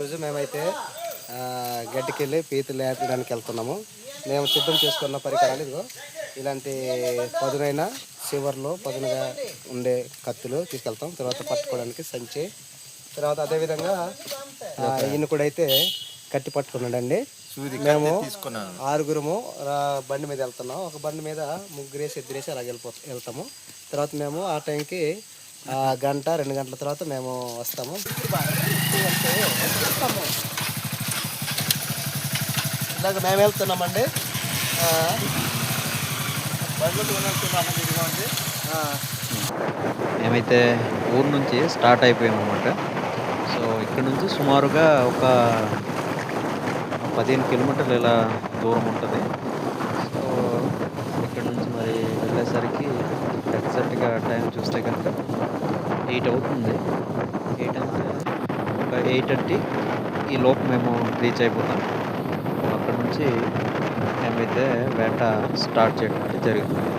రోజు మేమైతే ఆ, గడ్డికెళ్ళి పీతలు లేపడానికి వెళ్తున్నాము. మేము సిద్ధం చేసుకున్న పరికరాలు ఇదిగో ఇలాంటి పదునైన చివర్లో పదునుగా ఉండే కత్తులు తీసుకెళ్తాం. తర్వాత పట్టుకోవడానికి సంచి. తర్వాత అదేవిధంగా ఈయన కూడా అయితే కట్టి పట్టుకున్నాడండి. మేము ఆరుగురము బండి మీద వెళ్తున్నాం. ఒక బండి మీద ముగ్గురేసి ఇద్దరేసి అలా వెళ్ళిపో వెళ్తాము. తర్వాత మేము ఆ టైంకి గంట రెండు గంటల తర్వాత మేము వస్తాము. ఇలాగ మేము వెళ్తున్నామండి. మేమైతే ఊరు నుంచి స్టార్ట్ అయిపోయామన్నమాట. అనమాట సో ఇక్కడ నుంచి సుమారుగా ఒక పదిహేను కిలోమీటర్లు ఇలా దూరం ఉంటుంది. సో ఇక్కడ నుంచి మరి వెళ్ళేసరికి ఎగ్జాక్ట్గా టైం చూస్తే కనుక ఎయిట్ అవుతుంది. ఎయిట్ అంటే ఒక ఎయిట్ థర్టీ ఈ లోపు మేము రీచ్ అయిపోతాం. అక్కడ నుంచి మేమైతే వేట స్టార్ట్ చేయడం అయితే జరుగుతుంది.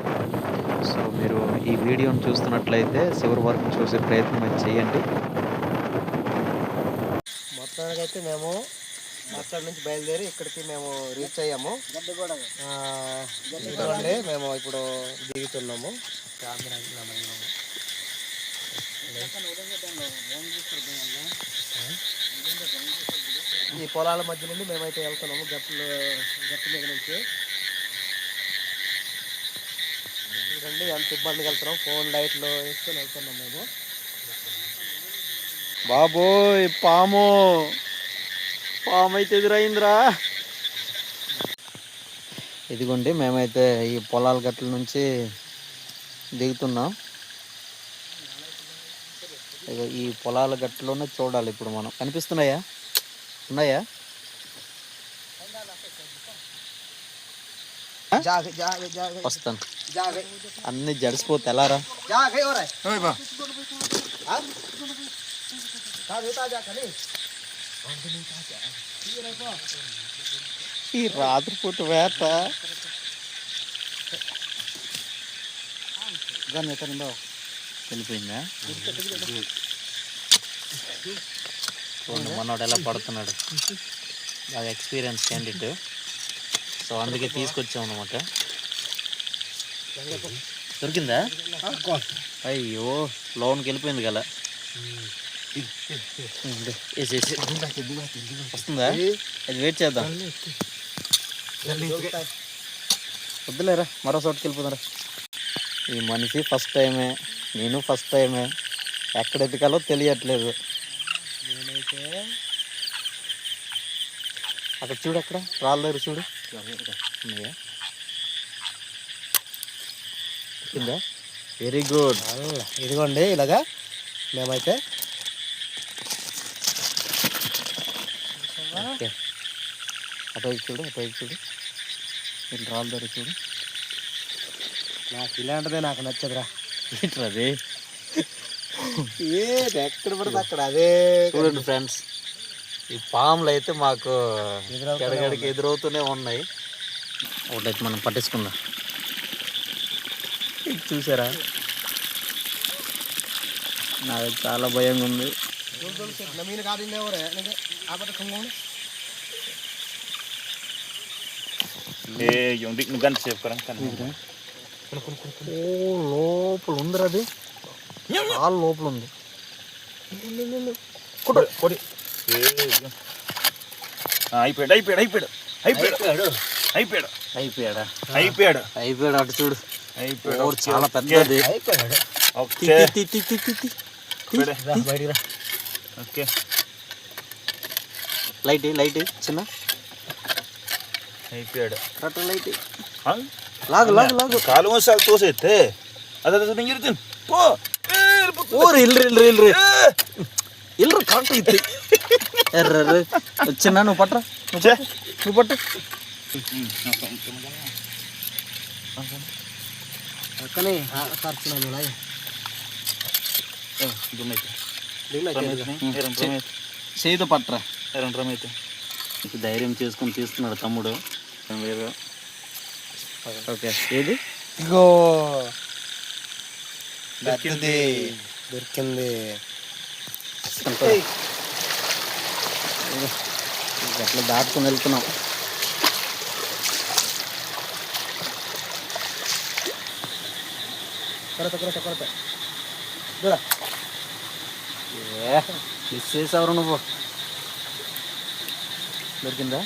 సో మీరు ఈ వీడియోని చూస్తున్నట్లయితే చివరి వరకు చూసే ప్రయత్నం అయితే చేయండి. మొత్తానికి అయితే మేము అక్కడ నుంచి బయలుదేరి ఇక్కడికి మేము రీచ్ అయ్యాము. ఇదిగోండి మేము ఇప్పుడు దిగుతున్నాము. ఈ పొలాల మధ్య నుండి మేమైతే వెళ్తున్నాము గట్లు గట్టు మీద నుంచి. చూడండి ఎంత ఇబ్బందిగా వెళ్తున్నాం. ఫోన్ లైట్లు వేసుకొని వెళ్తున్నాం మేము. బాబోయ్ పాము. పాము అయితే ఎదురైందిరా. ఇదిగోండి మేమైతే ఈ పొలాల గట్ల నుంచి దిగుతున్నాం. ఈ పొలాల గట్టులోనే చూడాలి ఇప్పుడు మనం. కనిపిస్తున్నాయా? ఉన్నాయా? వస్తాను. అన్ని జడిసిపోతే ఎలారా ఈ రాత్రిపూట వేట దాన్ని వెళ్ళిపోయిందా చూడండి మనోడు ఎలా పడుతున్నాడు. బాగా ఎక్స్పీరియన్స్ క్యాండిడేట్ సో అందుకే తీసుకొచ్చాం అనమాట దొరికిందా? అయ్యో లోన్కి వెళ్ళిపోయింది వేసేసి వస్తుందా? అది వెయిట్ చేద్దాం. వద్దులేరా మరో చోటుకి వెళ్ళిపోతారా ఈ మనిషి ఫస్ట్ టైమే నేను ఫస్ట్ టైమే ఎక్కడ ఎతకాలో తెలియట్లేదు. నేనైతే అక్కడ చూడు అక్కడ రాళ్ళ దగ్గర చూడు కిందా వెరీ గుడ్ ఇదిగోండి ఇలాగా మేమైతే అటువైపు చూడు అటువైపు చూడు. రాళ్ళ దగ్గర చూడు. నాకు ఇలాంటిదే నాకు నచ్చదురా. ఏంటది ఏది ఎక్కడ పడితే అక్కడ అదే చూడండి ఫ్రెండ్స్ ఈ పాములు అయితే మాకు గడగడికి ఎదురవుతూనే ఉన్నాయి. ఒకటైతే మనం పట్టించుకుందాం. ఇది చూసారా? నాకు చాలా భయంగా ఉంది. నమీన కాదు ఎవరే? ఆపద కంగోను Eh, ఓ లోపల ఉందిరా అది. చాలా లోపల ఉంది. iPad, iPad, iPad. iPad. iPad. అయిపోయాడా iPad. అయిపోయాడు. అటు చూడు. ఓ చాలా పెద్దది. అయిపోయాడు. Okay. లైట్ లైట్ చిన్న. కట్ట లైట్? లాగు లాగు లాగు Kalau mo sa to sa ite. Ada ada ninyo din. Po. Eh, po. ఓరి ఇల్లు ఇల్లు ఇల్లు Eh. ఇల్లు కరెక్ట్ ఇత్తి ఎర్ర చిన్న నువ్వు పట్టరా. నువ్వు పట్టు అక్కనే ఖర్చు ఉన్నాయి dumit. దిగులు Ramit ni. Meron ramit. చేదు పట్టరా ధైర్యం చేసుకొని తీస్తున్నాడు తమ్ముడు వేరే ఓకే ఏది? ఇగో దొరికింది. దొరికింది. అట్లా దాటుకొని వెళ్తున్నాం. కొరత కొరత కొరత. దూర. ఏ మిస్ చేసావు నువ్వు. దొరికిందా?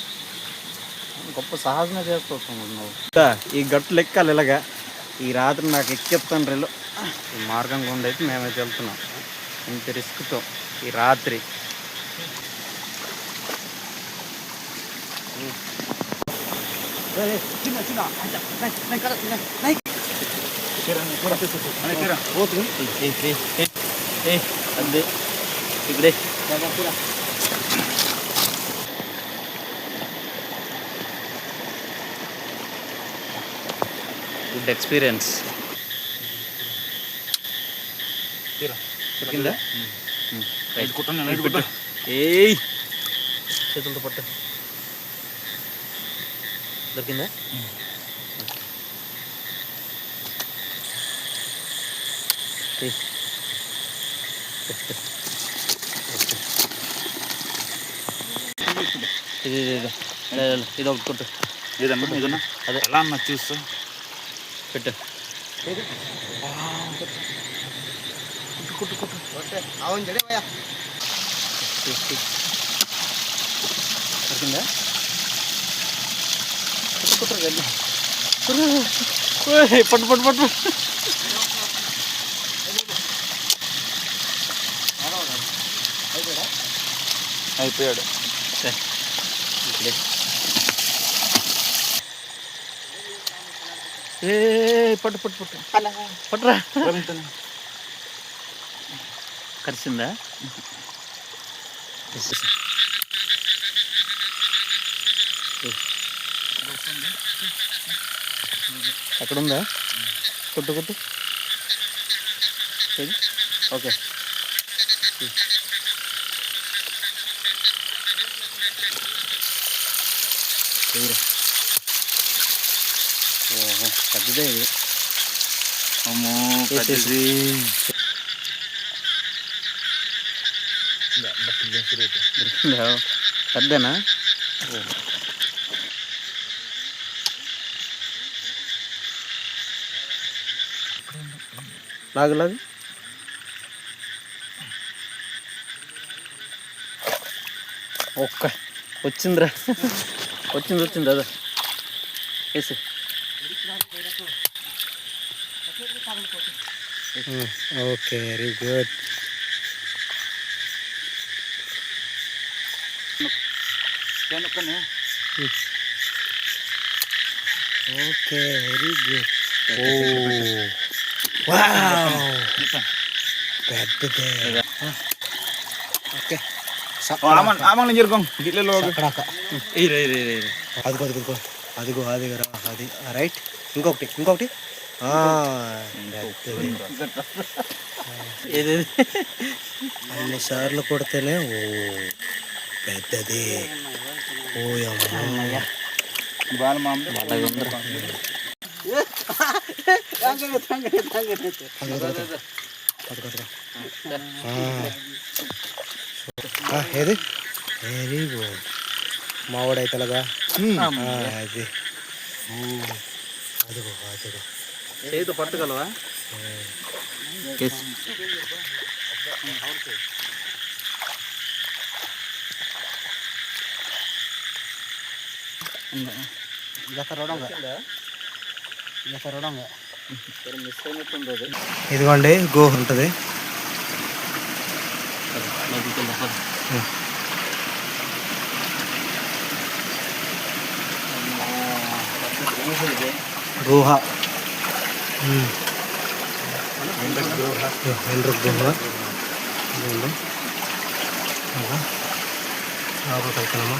గొప్ప సాహసమే చేసుకోవచ్చు నువ్వు. ఈ గట్టు లెక్కాలి ఇలాగా ఈ రాత్రి నాకు ఎక్కెత్తాను రేళ్ళు ఈ మార్గం గుండా అయితే మేమైతే వెళ్తున్నాం. ఇంత రిస్క్తో ఈ రాత్రి. చిన్న చిన్న. అదే. ఇక్కడే గుడ్ ఎక్స్పీరియన్స్. ఏయ్! చేతులతో పట్టు. దొరికిందా. ఇది ఇది ఇది ఒకటి కొట్టు ఏదన్నా ఏదన్నా? అదే. ఎలా అన్న చూస్తా? పెట్టు అవును జడే భయ్యా తీ, తీ. దొరికిందా కొట్టు, కొట్టు, వెళ్ళి. ఓయ్, పట్టు పట్టు పట్టు అయిపోయాడు సరే. ఇక్కడే ఏ పట్టు పట్టు పట్టు. పట్టురా. కరిసిందా? అక్కడ ఉందా కొట్టు. కొట్టు? ఓకే. తీరా. ఓహో పెద్దదే ఇది. అమ్మో. పెద్దది. పెద్దనా? లాగు లాగు. ఒక్క వచ్చిందిరా. వచ్చింది వచ్చింది అదే. వేసి ఓకే వెరీ గుడ్ వెనుకనే okay very good oh wow పెద్దదే ఓకే ఆమన్ ఆమన్ జరుకోం గిల్లెలో అక్కడాక ఇరే ఇరే ఇరే ఇరే. అదిగో అదిగో అదిగో అదిగో రా అది. రైట్. ఇంకొకటి ఇంకొకటి. అన్ని సార్లు కొడితేనే ఓ పెద్దది. ఓ ఏది? వెరీ గుడ్ మావాడైతే అలాగా అది. అదిగో అదిగో. చేతితో పట్టుగలవా మిస్ అయినట్టుంది అది ఇదిగోండి గో ఉంటుంది. గుహ ఎండ్రక్ గుహ ఇదిగోండి అలా లోపలికి వెళ్తున్నాము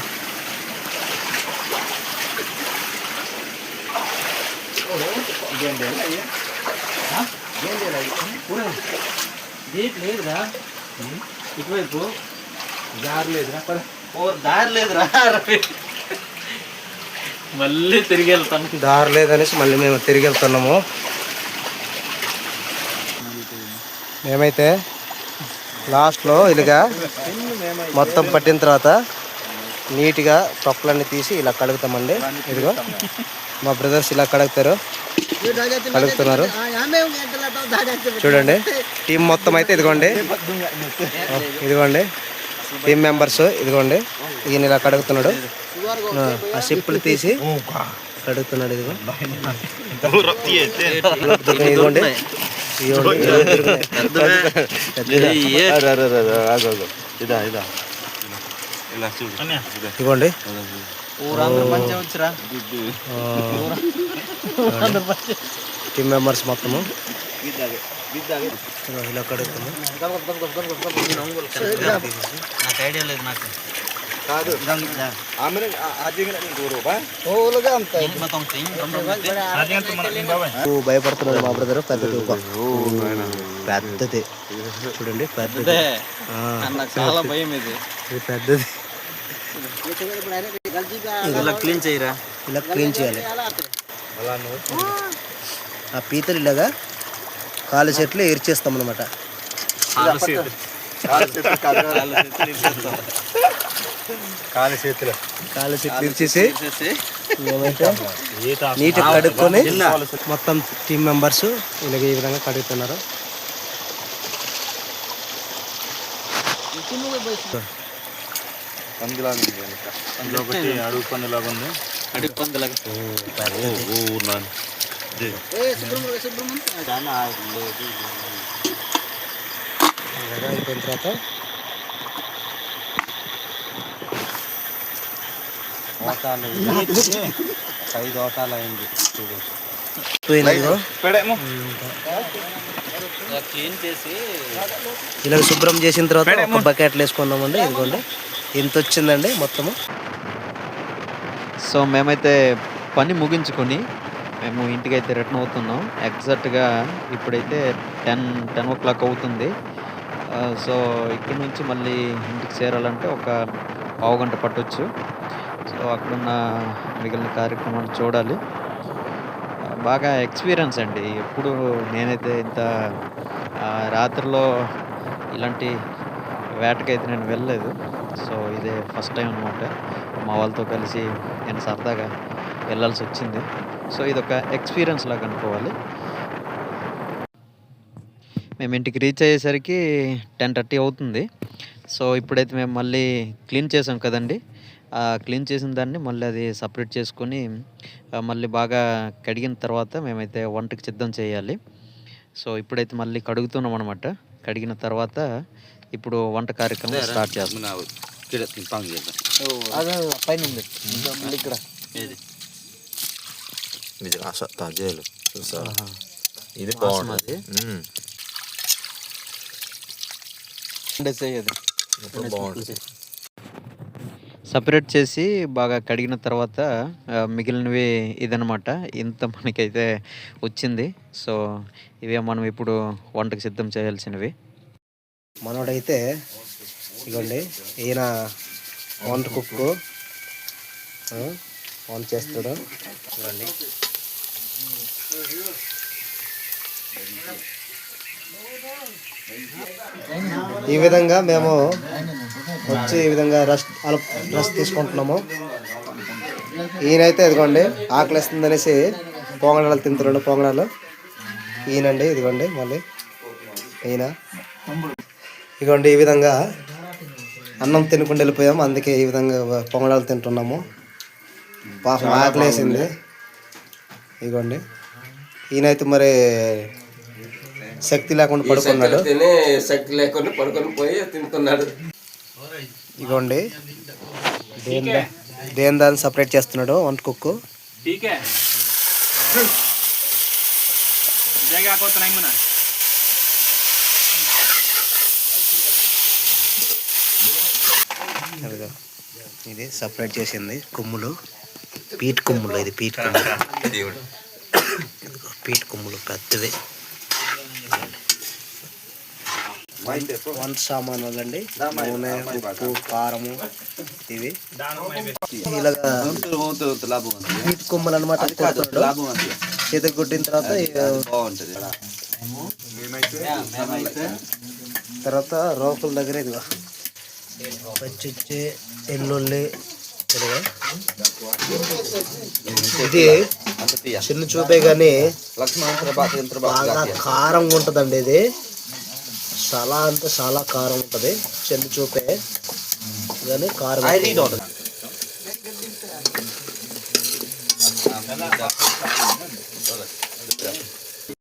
గేట్ లేదురా ఇటువైపు దారి లేదురా ఓ దారి లేదురా మళ్ళీ తిరిగి వెళ్తాను. దారి లేదనేసి మళ్ళీ మేము తిరిగి వెళ్తున్నాము. మేమైతే లాస్ట్లో ఇలాగా మొత్తం పట్టిన తర్వాత నీట్గా తొక్కలన్నీ తీసి ఇలా కడుగుతామండి. ఇదిగో మా బ్రదర్స్ ఇలా కడుగుతారు. కడుగుతున్నారు. చూడండి టీం మొత్తం అయితే ఇదిగోండి. ఇదిగోండి టీం మెంబర్స్ ఇదిగోండి. ఈయన ఇలా కడుగుతున్నాడు. ఆ, సిప్పులు తీసి కడుగుతున్నాడు ఇదిగో ఇదిగోండి ఇదిగోండి, ఇలా తిరుగుతున్నాయి. ఇదా ఇదా ఇలా చూడు ఇదిగోండి ఊరందరూ మంచిగా వచ్చిరా టీం మెంబర్స్ మొత్తము ఇలా కడుగుతున్నాం నాకు ఐడియా లేదు నాకు కాదు ఆమె భయపడుతున్నాడు మా బ్రదర్ పెద్దది ఒక పెద్దది చూడండి పెద్దది చాలా భయం ఇది ఇది పెద్దది ఇలా క్లీన్ చేయరా ఇలా క్లీన్ చేయాలి ఆ పీతలు ఇలాగా కాలు చెట్లు ఎరిచేస్తాం అనమాట కాలి చేతులు. కాలు ఏమైతే నీట్గా కడుక్కొని మొత్తం టీం మెంబర్స్ ఇలాగ ఈ విధంగా కడుగుతున్నారు. అడుగు పందిలాగా ఉంది. అడుగు పందులాగా. అయిపోయిన తర్వాత ఐదు ఓటాలు అయింది. పోయినదిగో పెడేమో. క్లీన్ చేసి ఇలా శుభ్రం చేసిన తర్వాత ఒక బకెట్లు వేసుకున్నామండి ఇదిగోండి. ఇంత వచ్చిందండి మొత్తము? సో మేమైతే పని ముగించుకొని మేము ఇంటికి అయితే రిటర్న్ అవుతున్నాం. ఎగ్జాక్ట్గా ఇప్పుడైతే టెన్ టెన్ ఓ క్లాక్ అవుతుంది. ఆ, సో ఇక్కడ నుంచి మళ్ళీ ఇంటికి చేరాలంటే ఒక పావు గంట పట్టొచ్చు. సో అక్కడున్న మిగిలిన కార్యక్రమాలు చూడాలి. బాగా ఎక్స్పీరియన్స్ అండి. ఎప్పుడు నేనైతే ఇంత రాత్రిలో ఇలాంటి వేటకైతే నేను వెళ్ళలేదు. సో ఇదే ఫస్ట్ టైం అనమాట మా వాళ్ళతో కలిసి నేను సరదాగా వెళ్ళాల్సి వచ్చింది. సో ఇది ఒక ఎక్స్పీరియన్స్ లాగా అనుకోవాలి. మేము ఇంటికి రీచ్ అయ్యేసరికి టెన్ థర్టీ అవుతుంది. సో ఇప్పుడైతే మేము మళ్ళీ క్లీన్ చేసాం కదండి. క్లీన్ చేసిన దాన్ని మళ్ళీ అది సపరేట్ చేసుకొని మళ్ళీ బాగా కడిగిన తర్వాత మేమైతే వంటకి సిద్ధం చేయాలి. సో ఇప్పుడైతే మళ్ళీ కడుగుతున్నాం అనమాట కడిగిన తర్వాత ఇప్పుడు వంట కార్యక్రమం స్టార్ట్ చేస్తాం. పైన ఉంది. మళ్ళీ ఇక్కడ. ఇది తాజాలు. ఇప్పుడు బాగుంటుంది. సపరేట్ చేసి బాగా కడిగిన తర్వాత మిగిలినవి ఇదనమాట ఇంత మనకైతే వచ్చింది. సో ఇవే మనం ఇప్పుడు వంటకు సిద్ధం చేయాల్సినవి. మనోడైతే ఇగోండి ఈయన వంట కుక్కు ఆ, వంట చేస్తాడు. చూడండి ఈ విధంగా మేము వచ్చి ఈ విధంగా రెస్ట్ అలా రెస్ట్ తీసుకుంటున్నాము. ఈయనైతే ఇదిగోండి ఆకలిస్తుంది అనేసి పొంగడాలు తింటున్నాడు పొంగడాలు ఈయనండి ఇదిగోండి మళ్ళీ ఈయన. ఇదిగోండి ఈ విధంగా అన్నం తినకుండా వెళ్ళిపోయాము అందుకే ఈ విధంగా పొంగడాలు తింటున్నాము. పాపం ఆకలేసింది. ఇదిగోండి. ఈయనైతే మరి శక్తి లేకుండా పడుకున్నాడు. శక్తి లేకుండా పడుకొని పోయి తింటున్నాడు. ఇదిగోండి దేని దేని దాన్ని సపరేట్ చేస్తున్నాడు వంట కుక్కు. ఇది సపరేట్ చేసింది కొమ్ములు. పీట్ కొమ్ములు ఇది పీట్ కొమ్ములు. పీట్ కొమ్ములు పెద్దవి. వంట సామాన్లు అండి నూనె ఉప్పు కారము ఇవి. ఇలాగా కొమ్ములు అనమాట చేతికి కొట్టిన తర్వాత తర్వాత రోకుల దగ్గర ఇదిగో. పచ్చిచ్చి ఎల్లుల్లి. ఇది చిన్న చూపే కానీ బాగా కారంగా ఉంటుందండి ఇది. చాలా అంటే చాలా కారం ఉంటుంది. చిన్న చూపే. కానీ కారం.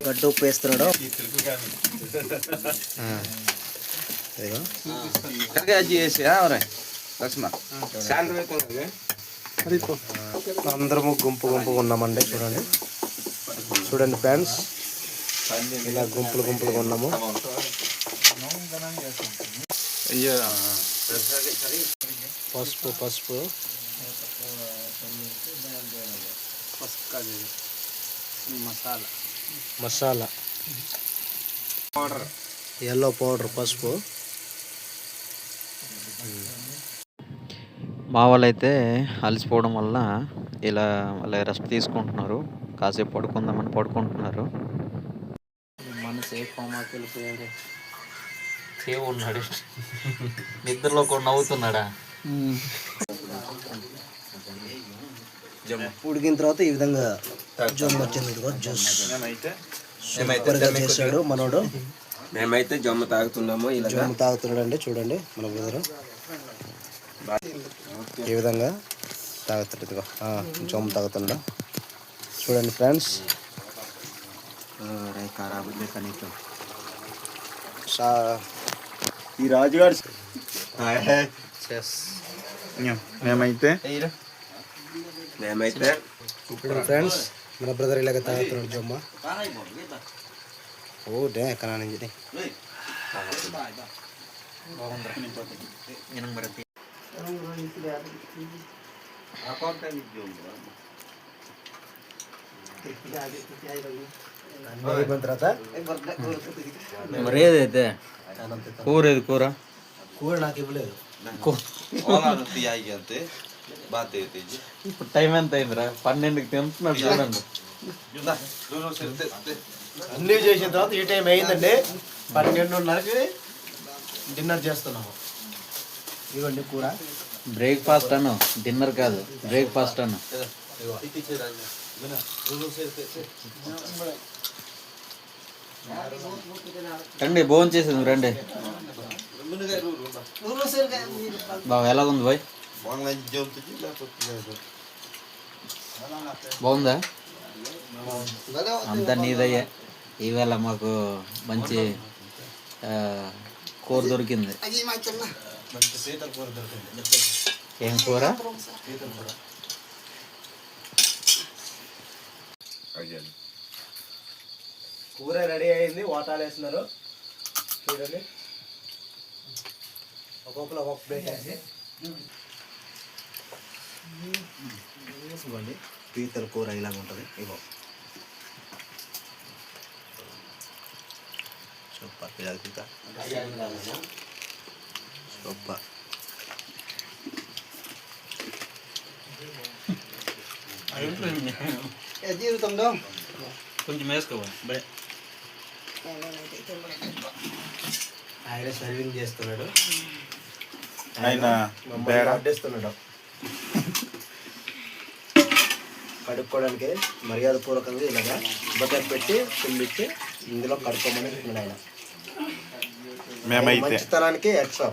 గడ్డ ఉప్పు వేస్తున్నాడు. అందరము గుంపు గుంపుగా ఉన్నామండి చూడండి. చూడండి ఫ్రెండ్స్. ఇలా గుంపులు గుంపులుగా ఉన్నాము. పసుపు పసుపు మసాలా ఎల్లో పౌడర్ పసుపు మా వాళ్ళైతే అలసిపోవడం వల్ల ఇలా వాళ్ళ రెస్ట్ తీసుకుంటున్నారు. కాసేపు పడుకుందామని పడుకుంటున్నారు. మనసు ఏ కోమాకి వెళ్ళిపోయాడు సేవ్ ఉన్నాడు. నిద్రలో కూడా నవ్వుతున్నాడా? ఉడికిన తర్వాత ఈ విధంగా జొమ్మ వచ్చింది జ్యూస్. సూపర్గా చేశాడు మనోడు. మేమైతే జొమ్మ తాగుతున్నాము ఇలా జొమ్మ తాగుతున్నాడు అండి చూడండి మన బ్రదర్. ఈ విధంగా తాగుతాడు ఇదిగో. ఆ, జొమ్మ తాగుతున్నాడు. చూడండి ఫ్రెండ్స్. ఈ రాజుగారు మేమైతే మేమైతే చూడండి ఫ్రెండ్స్ మన బ్రదర్ ఇలాగ తాగుతున్నాడు జొమ్మ ఓ డే ఎక్కడ నుంచి అయిపోయిన తర్వాత మరి ఏదైతే కూర? ఏది కూర. కూర నాకు ఇవ్వలేదు ఇప్పుడు టైం ఎంత అయిందిరా? పన్నెండుకి తింటున్నాడు చూడండి. అన్నీ చేసిన తర్వాత ఈ టైం అయిందండి. పన్నెండున్నరకి డిన్నర్ చేస్తున్నాము. ఇవ్వండి కూర. బ్రేక్ఫాస్ట్ అను డిన్నర్ కాదు బ్రేక్ఫాస్ట్ అను. రండి భోజనం చేసేది రండి. బాగా ఎలాగుంది బాయ్? బాగుందా? అంతా నీదయ్యే. ఈవేళ మాకు మంచి కూర దొరికింది. ఏం కూర. కూర రెడీ అయింది వాటాలు వేస్తున్నారు. చూడండి. ఒక్కొక్కరు ఒక్కొక్క ప్లేట్ వేసి ఇవ్వండి పీతల కూర ఇలాగ ఉంటుంది. ఇగో. సూపర్ పిల్లల పీత. సూపర్ జీవితంలో కొంచెం వేసుకోవా ఆయన సర్వింగ్ చేస్తున్నాడు ఆయన అడ్డేస్తున్నాడు కడుక్కోవడానికి మర్యాద పూర్వకంగా ఇలాగా బకెట్ పెట్టి పిండిచ్చి ఇందులో కడుక్కోమని చెప్తున్నాడు ఆయన మేమైతే మంచితనానికి ఎక్స్ట్రా